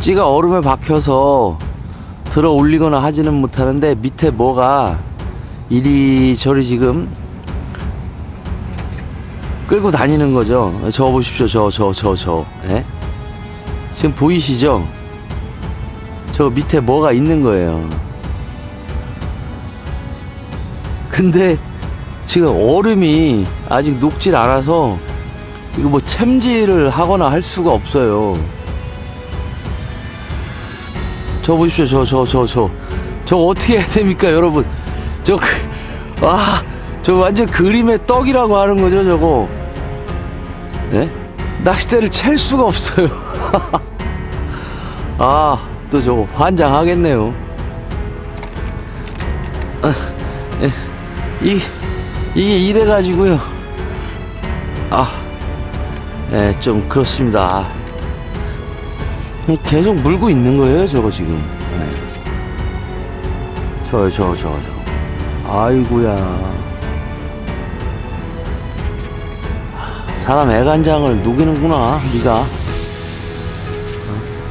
찌가 얼음에 박혀서 들어 올리거나 하지는 못하는데 밑에 뭐가 이리저리 지금 끌고 다니는 거죠. 저 보십시오. 저, 저, 저, 저. 예? 지금 보이시죠? 저 밑에 뭐가 있는 거예요. 근데 지금 얼음이 아직 녹질 않아서 이거 뭐 챔질을 하거나 할 수가 없어요. 저 보십시오. 저, 저, 저, 저. 저 어떻게 해야 됩니까, 여러분? 저, 그, 아, 저 완전 그림의 떡이라고 하는 거죠, 저거. 예? 낚싯대를 챌 수가 없어요. 아, 또 저거 환장하겠네요. 아, 예. 이, 이게 이래가지고요. 아, 예, 좀 그렇습니다. 계속 물고 있는 거예요, 저거 지금. 예. 저, 저, 저, 저. 아이고야. 사람 애간장을 녹이는구나, 네가. 어?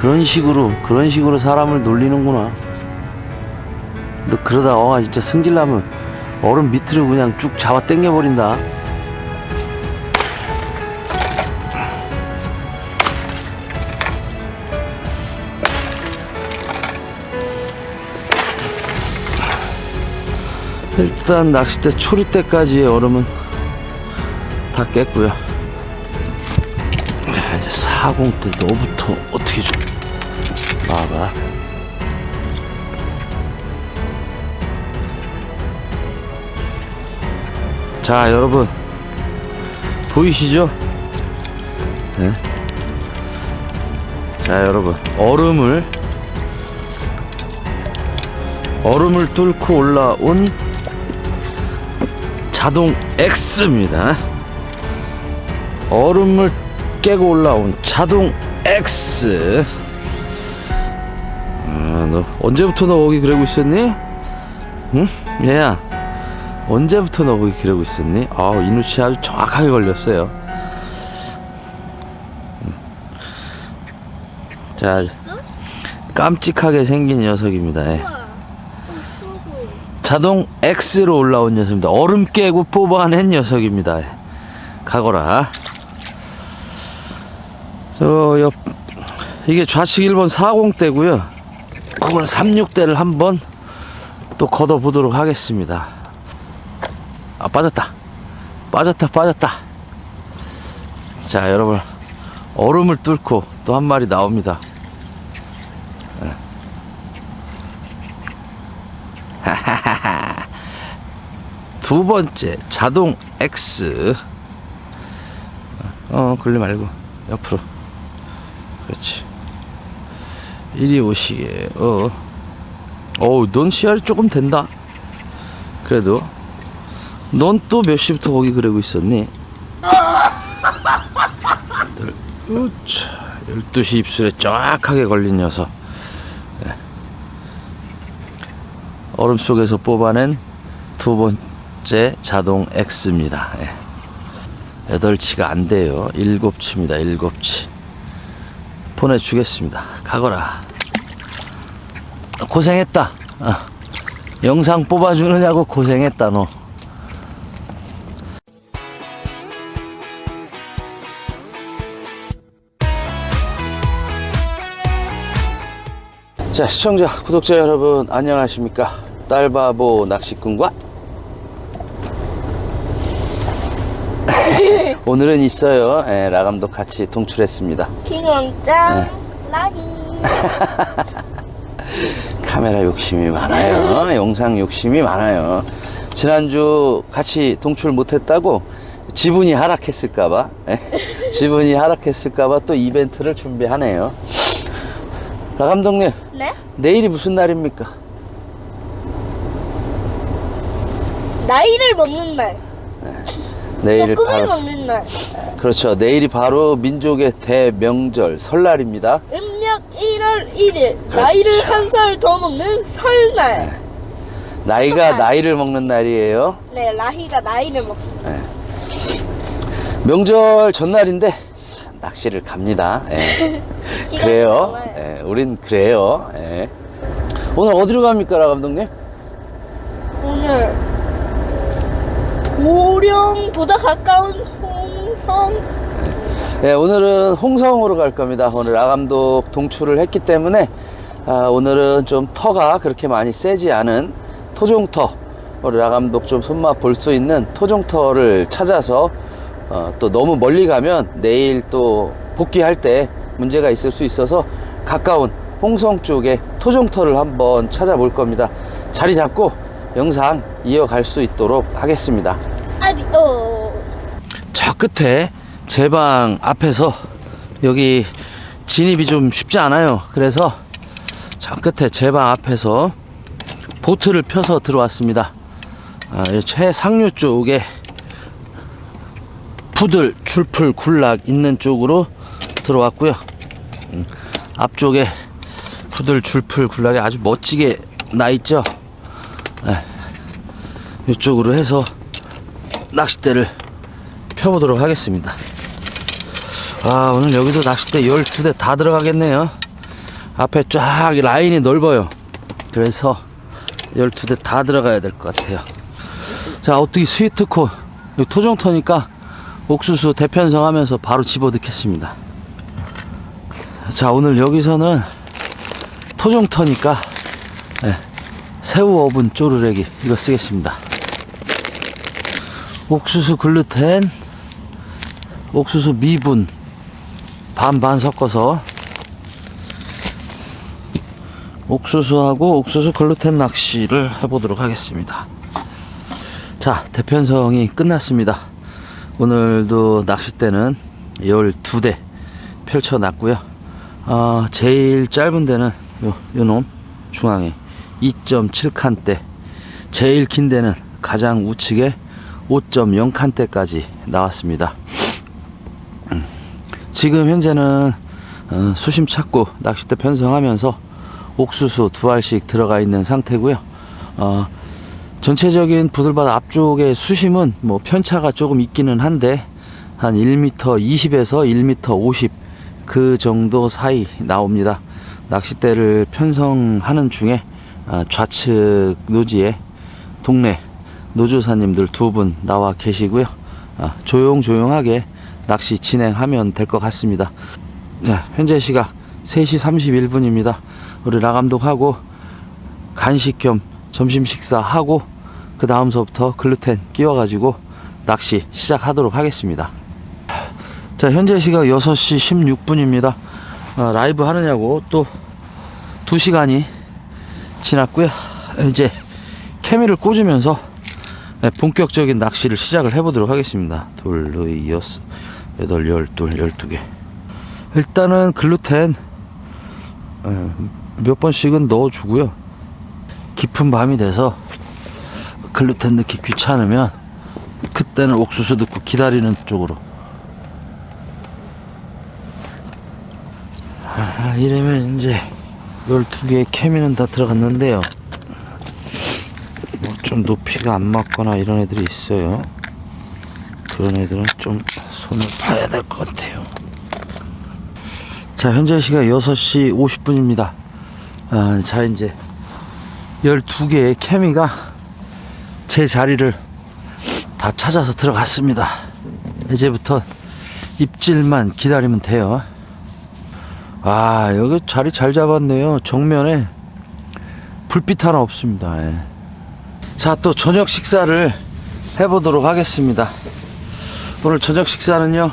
그런 식으로, 그런 식으로 사람을 놀리는구나. 너 그러다 어 진짜 승질나면 얼음 밑으로 그냥 쭉 잡아 당겨버린다. 일단 낚싯대 초리대까지의 얼음은 다 깼고요. 자, 이제 사공대 너부터 어떻게 좀 봐봐. 자, 여러분 보이시죠? 네. 자, 여러분 얼음을 얼음을 뚫고 올라온 자동 X입니다. 얼음을 깨고 올라온 자동 X. 아, 너 언제부터 너 거기 그러고 있었니? 응? 얘야. 언제부터 너 거기 그러고 있었니? 아, 이누치 아주 정확하게 걸렸어요. 음. 자, 깜찍하게 생긴 녀석입니다. 예. 자동 X로 올라온 녀석입니다. 얼음 깨고 뽑아낸 녀석입니다. 가거라. 저 옆, 이게 좌측 1번 40대고요. 그걸 36대를 한번 또 걷어보도록 하겠습니다. 아, 빠졌다. 빠졌다, 빠졌다. 자, 여러분. 얼음을 뚫고 또 한 마리 나옵니다. 두 번째 자동 X. 어 걸리 말고 옆으로. 그렇지. 이리 오시게. 어. 어우 넌 씨알이 조금 된다. 그래도. 넌 또 몇 시부터 거기 그러고 있었니? 우차 12시 입술에 정확하게 걸린 녀석. 예. 얼음 속에서 뽑아낸 두 번 째 자동 X입니다. 예. 여덟 치가 안 돼요. 일곱 치입니다. 일곱 치. 보내주겠습니다. 가거라. 고생했다. 어. 영상 뽑아주느냐고 고생했다 너. 자 시청자 구독자 여러분 안녕하십니까 딸바보 낚시꾼과 오늘은 있어요. 예, 라감도 같이 동출했습니다. 킹왕짱 라희 카메라 욕심이 많아요. 영상 욕심이 많아요. 지난주 같이 동출 못했다고 지분이 하락했을까봐 예, 지분이 하락했을까봐 또 이벤트를 준비하네요. 라 감독님 네? 내일이 무슨 날입니까? 나이를 먹는 날 내일 또 꿈을 바로 먹는 날 그렇죠. 내일이 바로 민족의 대명절 설날입니다. 음력 1월 1일 나이를 한 살 더 먹는 설날 나이가 설날. 나이를 먹는 날이에요. 네 라희가 나이를 먹 명절 전날인데 낚시를 갑니다. 예. 시간이 그래요. 남아요. 예, 우린 그래요. 예. 오늘 어디로 갑니까, 라 감독님? 오늘 보령보다 가까운 홍성 예, 오늘은 홍성으로 갈 겁니다. 오늘 아감독 동출을 했기 때문에 아, 오늘은 좀 터가 그렇게 많이 세지 않은 토종터 오늘 아감독 좀 손맛 볼 수 있는 토종터를 찾아서 어, 또 너무 멀리 가면 내일 또 복귀할 때 문제가 있을 수 있어서 가까운 홍성 쪽에 토종터를 한번 찾아볼 겁니다. 자리 잡고 영상 이어갈 수 있도록 하겠습니다. 아디오 저 끝에 제 방 앞에서 여기 진입이 좀 쉽지 않아요. 그래서 저 끝에 제 방 앞에서 보트를 펴서 들어왔습니다. 아, 이 최상류 쪽에 푸들, 출풀, 군락 있는 쪽으로 들어왔고요. 음, 앞쪽에 푸들, 출풀, 군락이 아주 멋지게 나 있죠. 네. 이쪽으로 해서 낚싯대를 펴보도록 하겠습니다. 아, 오늘 여기도 낚싯대 12대 다 들어가겠네요. 앞에 쫙 라인이 넓어요. 그래서 12대 다 들어가야 될 것 같아요. 자, 어떻게 스위트콘, 토종터니까 옥수수 대편성 하면서 바로 집어 넣겠습니다. 자, 오늘 여기서는 토종터니까 예, 새우 어분 쪼르레기 이거 쓰겠습니다. 옥수수 글루텐, 옥수수 미분 반반 섞어서 옥수수하고 옥수수 글루텐 낚시를 해보도록 하겠습니다. 자, 대편성이 끝났습니다. 오늘도 낚싯대는 12대 펼쳐놨고요. 아, 제일 짧은 데는 요, 요놈 중앙에 2.7칸대 제일 긴 데는 가장 우측에 5.0 칸대까지 나왔습니다. 음, 지금 현재는 어, 수심 찾고 낚싯대 편성하면서 옥수수 두 알씩 들어가 있는 상태고요. 어, 전체적인 부들바다 앞쪽의 수심은 뭐 편차가 조금 있기는 한데 한 1m 20에서 1m 50 그 정도 사이 나옵니다. 낚싯대를 편성하는 중에 아, 좌측 노지에 동네 노조사님들 두 분 나와 계시고요. 아, 조용조용하게 낚시 진행하면 될 것 같습니다. 네, 현재 시각 3시 31분입니다. 우리 라감독하고 간식 겸 점심 식사하고 그 다음서부터 글루텐 끼워가지고 낚시 시작하도록 하겠습니다. 자 현재 시각 6시 16분입니다. 아, 라이브 하느냐고 또 2시간이 지났고요. 이제 케미를 꽂으면서 네, 본격적인 낚시를 시작을 해보도록 하겠습니다. 둘, 넷, 여섯, 여덟, 열둘, 열두 개. 일단은 글루텐 에, 몇 번씩은 넣어주고요. 깊은 밤이 돼서 글루텐 넣기 귀찮으면 그때는 옥수수 넣고 기다리는 쪽으로. 아, 이러면 이제 12개의 케미는 다 들어갔는데요. 뭐좀 높이가 안 맞거나 이런 애들이 있어요. 그런 애들은 좀 손을 봐야 될 것 같아요. 자, 현재 시각 6시 50분입니다. 아, 자, 이제 12개의 케미가 제 자리를 다 찾아서 들어갔습니다. 이제부터 입질만 기다리면 돼요. 아, 여기 자리 잘 잡았네요. 정면에 불빛 하나 없습니다. 예. 자, 또 저녁 식사를 해보도록 하겠습니다. 오늘 저녁 식사는요,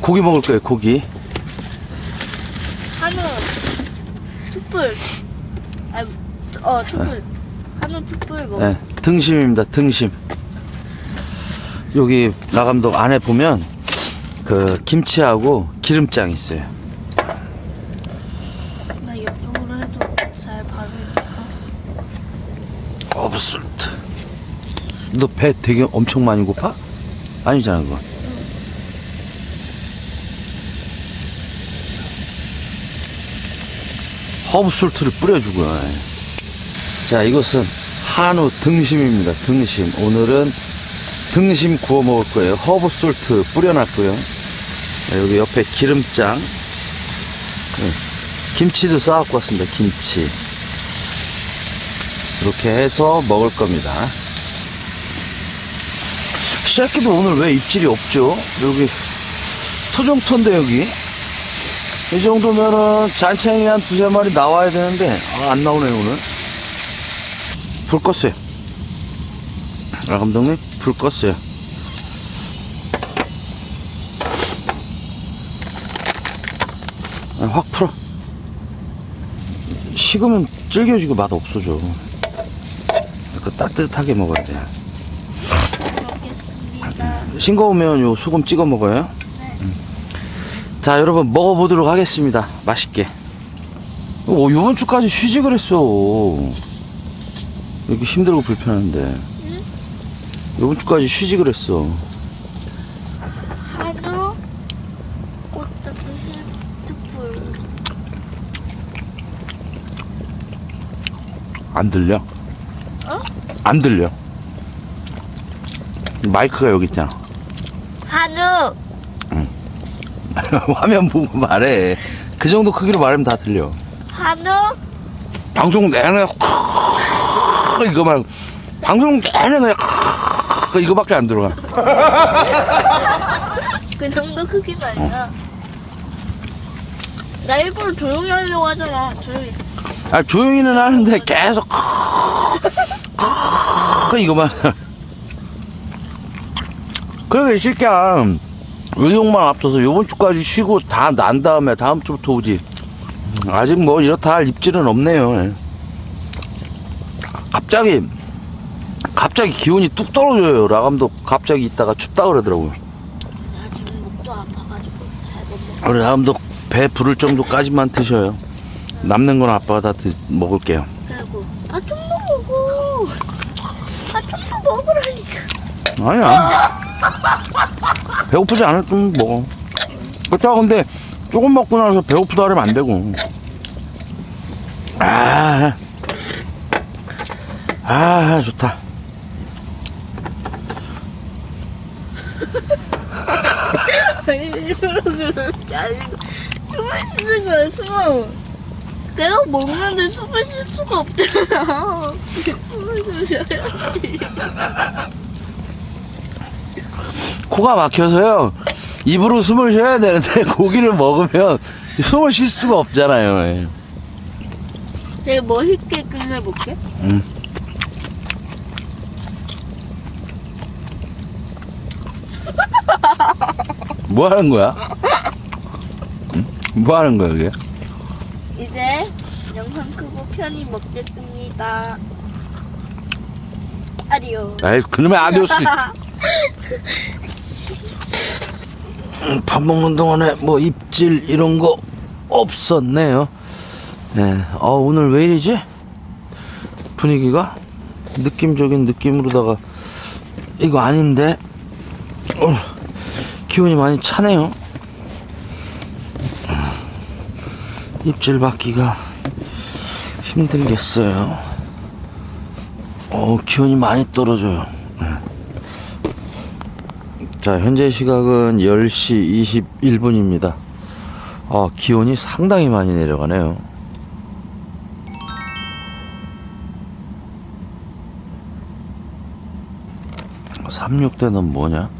고기 먹을 거예요, 고기. 한우 툭불 아, 어 툭불 한우 툭불 먹 예, 등심입니다, 등심. 여기 라감독 안에 보면 그 김치하고 기름장 있어요. 나 이쪽으로 해도 잘 받으니까 어브솔트. 너 배 되게 엄청 많이 고파? 아니잖아, 그거. 허브솔트를 뿌려주고. 자, 이것은 한우 등심입니다. 등심. 오늘은 등심 구워 먹을 거예요. 허브솔트 뿌려놨고요. 자, 여기 옆에 기름장. 김치도 싸갖고 왔습니다. 김치. 이렇게 해서 먹을 겁니다. 새끼도 오늘 왜 입질이 없죠? 여기 토종토인데 여기. 이 정도면은 잔챙이 한 두세 마리 나와야 되는데 아, 안 나오네요 오늘. 불 껐어요. 아 감독님 불 껐어요. 아, 확 풀어. 식으면 질겨지고 맛 없어져. 그 따뜻하게 먹어야 돼 싱거우면 요 소금 찍어 먹어요? 음. 자 여러분 먹어보도록 하겠습니다. 맛있게. 어, 이번 주까지 쉬지 그랬어. 이렇게 힘들고 불편한데. 이번 주까지 쉬지 그랬어. 꽃다부시 특불 안 들려? 어? 안 들려. 마이크가 여기 있잖아 한우. 화면 보고 말해. 그 정도 크기로 말하면 다 들려. 한우? 방송 내내 이거만. 방송 내내 그냥 이거밖에 안 들어가. 그 정도 크기가 아니라. 나 일부러 조용히 하려고 하잖아 조용히. 아 조용히는 하는데 계속 이거만 그러게 실게야 의욕만 앞서서 요번 주까지 쉬고 다 난 다음에 다음 주부터 오지. 아직 뭐 이렇다 할 입질은 없네요. 갑자기 갑자기 기온이 뚝 떨어져요. 라감도 갑자기 있다가 춥다 그러더라고요. 나 지금 목도 아파가지고 잘못 먹어 우리 라감도 배 부를 정도까지만 드셔요. 남는 건 아빠가 다 드, 먹을게요. 그리고 아좀 더 먹어. 아좀 더 먹으라니까. 아니야. 배고프지 않을 좀 먹어. 그렇다고 근데 조금 먹고 나서 배고프다 하면 안 되고. 아, 아, 좋다. 아니 일부러 그러는 게 아니고 숨을 쉬는 거야 숨을 계속 먹는데 숨을 쉴 수가 없잖아 숨을 쉬어야지 코가 막혀서요. 입으로 숨을 쉬어야 되는데 고기를 먹으면 숨을 쉴 수가 없잖아요. 예. 되게 멋있게 끝내볼게 뭐 하는 거야? 응? 뭐 하는 거야, 이게? 이제 영상 크고 편히 먹겠습니다 아디오 에이, 그놈의 아디오스. 밥 먹는 동안에 뭐 입질 이런 거 없었네요. 예. 어, 오늘 왜 이러지? 분위기가 느낌적인 느낌으로다가 이거 아닌데 어, 기온이 많이 차네요. 입질 받기가 힘들겠어요. 어, 기온이 많이 떨어져요. 자, 현재 시각은 10시 21분입니다. 어, 기온이 상당히 많이 내려가네요. 삼육대는 뭐냐?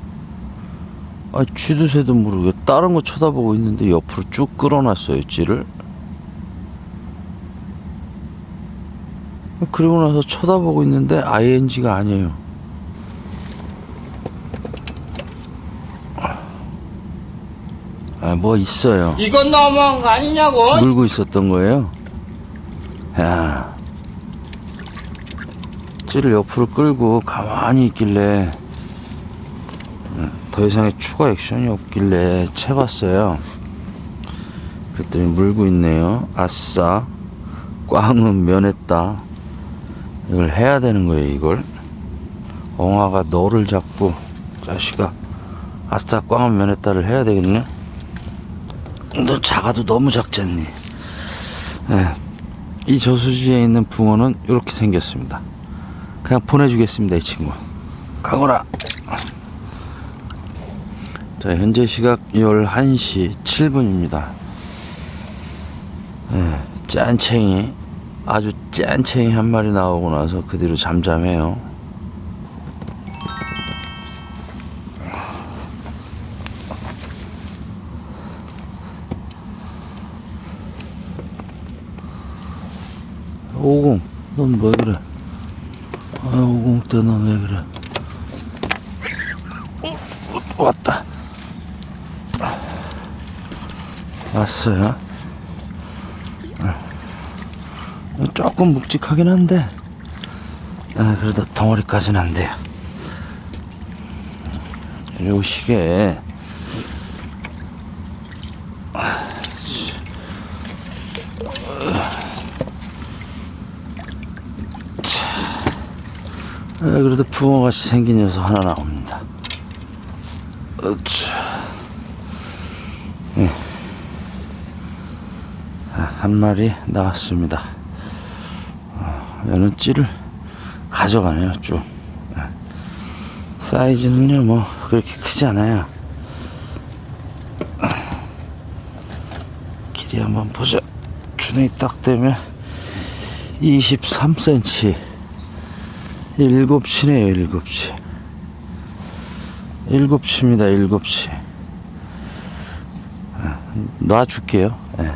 아, 쥐두새도 모르게 다른 거 쳐다보고 있는데 옆으로 쭉 끌어놨어요, 쥐를. 그리고 나서 쳐다보고 있는데 ING가 아니에요. 아, 뭐 있어요. 이건 너무한 거 아니냐고? 물고 있었던 거예요. 야, 찌를 옆으로 끌고 가만히 있길래 음, 더 이상의 추가 액션이 없길래 채봤어요. 그랬더니 물고 있네요. 아싸, 꽝은 면했다. 이걸 해야 되는 거예요. 이걸 엉아가 너를 잡고 자식아, 아싸, 꽝은 면했다를 해야 되겠네. 너 작아도 너무 않니? 예. 이 저수지에 있는 붕어는 이렇게 생겼습니다. 그냥 보내주겠습니다, 이 친구. 가거라. 자, 현재 시각 11시 7분입니다. 예, 짠챙이 아주 짠챙이 한 마리 나오고 나서 그 뒤로 잠잠해요. 오공, 넌 왜 그래? 아, 오공 때 넌 왜 그래? 어, 왔다. 왔어요. 어, 조금 묵직하긴 한데, 아, 그래도 덩어리까지는 안 돼요. 요 시계. 그래도 붕어같이 생긴 녀석 하나 나옵니다. 어차. 예. 아, 한 마리 나왔습니다. 어, 얘는 찌를 가져가네요, 쭉. 예. 사이즈는요, 뭐, 그렇게 크지 않아요. 길이 한번 보자. 주둥이 딱 되면 23cm. 일곱 치네요, 일곱 치. 일곱 치입니다, 일곱 치. 아, 놔줄게요. 예.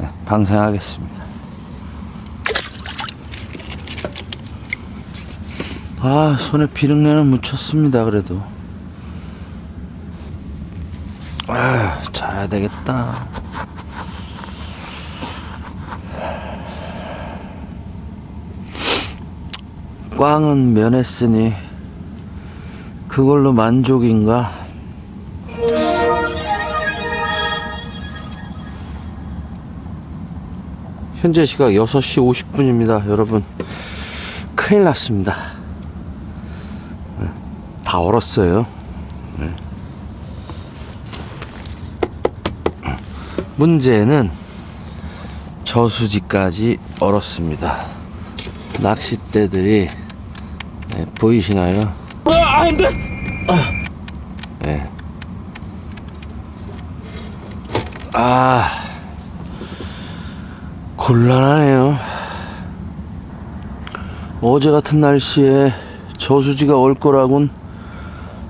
예, 방생하겠습니다. 아, 손에 비린내는 묻혔습니다, 그래도. 아, 자야 되겠다. 꽝은 면했으니 그걸로 만족인가? 현재 시각 6시 50분입니다. 여러분, 큰일 났습니다. 네, 다 얼었어요. 네. 문제는 저수지까지 얼었습니다. 낚싯대들이 네, 보이시나요? 네. 아, 곤란하네요. 어제 같은 날씨에 저수지가 올 거라곤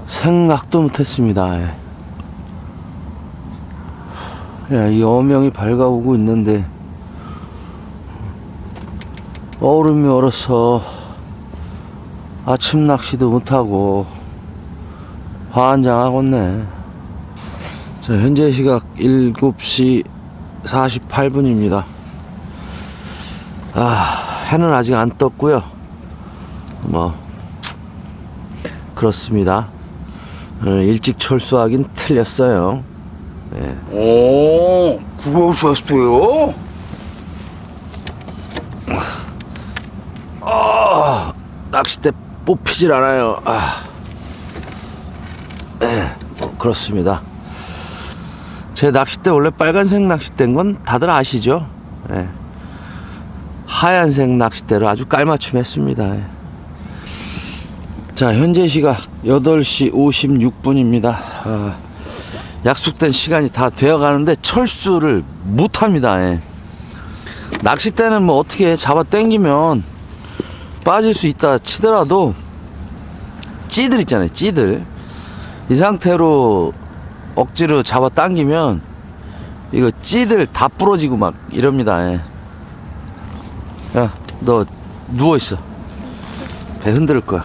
생각도 못했습니다. 예. 야, 이 어명이 밝아오고 있는데 얼음이 얼어서 아침 낚시도 못하고 환장하겠네. 자, 현재 시각 7시 48분입니다. 아, 해는 아직 안 떴고요. 뭐 그렇습니다. 오늘 일찍 철수하긴 틀렸어요. 오, 그거 샀어요? 낚싯대 뽑히질 않아요. 아. 예, 뭐 그렇습니다. 제 낚싯대 원래 빨간색 낚싯대인 건 다들 아시죠? 예. 하얀색 낚싯대로 아주 깔맞춤 했습니다. 예. 자, 현재 시각 8시 56분입니다. 아, 약속된 시간이 다 되어 가는데 철수를 못 합니다. 예. 낚싯대는 뭐 어떻게 잡아 당기면 빠질 수 있다 치더라도 찌들 있잖아요 찌들. 이 상태로 억지로 잡아 당기면 이거 찌들 다 부러지고 막 이럽니다. 예. 야너 누워있어. 배 흔들 거야.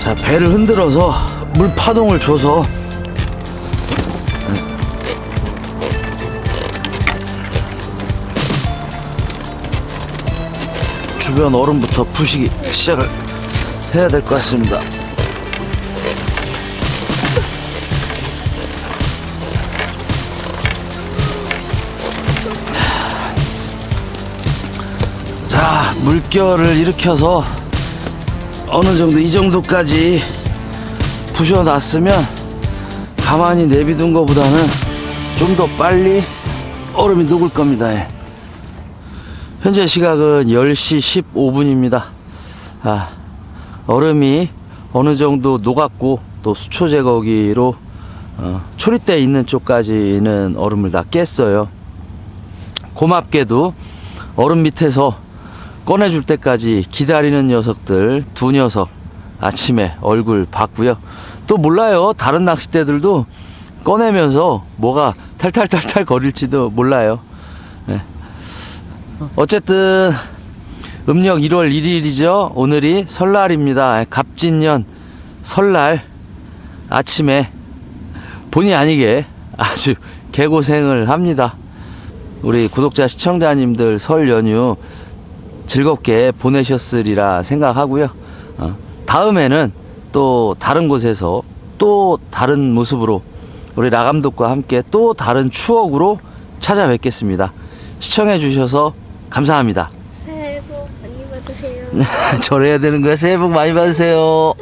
자 배를 흔들어서 물 파동을 줘서 주변 얼음부터 부시기 시작을 해야 될 것 같습니다. 자, 물결을 일으켜서 어느 정도 이 정도까지 부셔놨으면 가만히 내비둔 것보다는 좀 더 빨리 얼음이 녹을 겁니다. 예. 현재 시각은 10시 15분입니다. 아, 얼음이 어느 정도 녹았고 또 수초 제거기로 어, 초리대 있는 쪽까지는 얼음을 다 깼어요. 고맙게도 얼음 밑에서 꺼내줄 때까지 기다리는 녀석들 두 녀석 아침에 얼굴 봤고요. 또 몰라요. 다른 낚싯대들도 꺼내면서 뭐가 탈탈탈탈 거릴지도 몰라요. 네. 어쨌든 음력 1월 1일이죠. 오늘이 설날입니다. 갑진년 설날 아침에 본의 아니게 아주 개고생을 합니다. 우리 구독자 시청자님들 설 연휴 즐겁게 보내셨으리라 생각하고요. 어, 다음에는 또 다른 곳에서 또 다른 모습으로 우리 라감독과 함께 또 다른 추억으로 찾아뵙겠습니다. 시청해 주셔서 감사합니다. 새해 복 많이 받으세요. 절해야 되는 거야. 새해 복 많이 받으세요.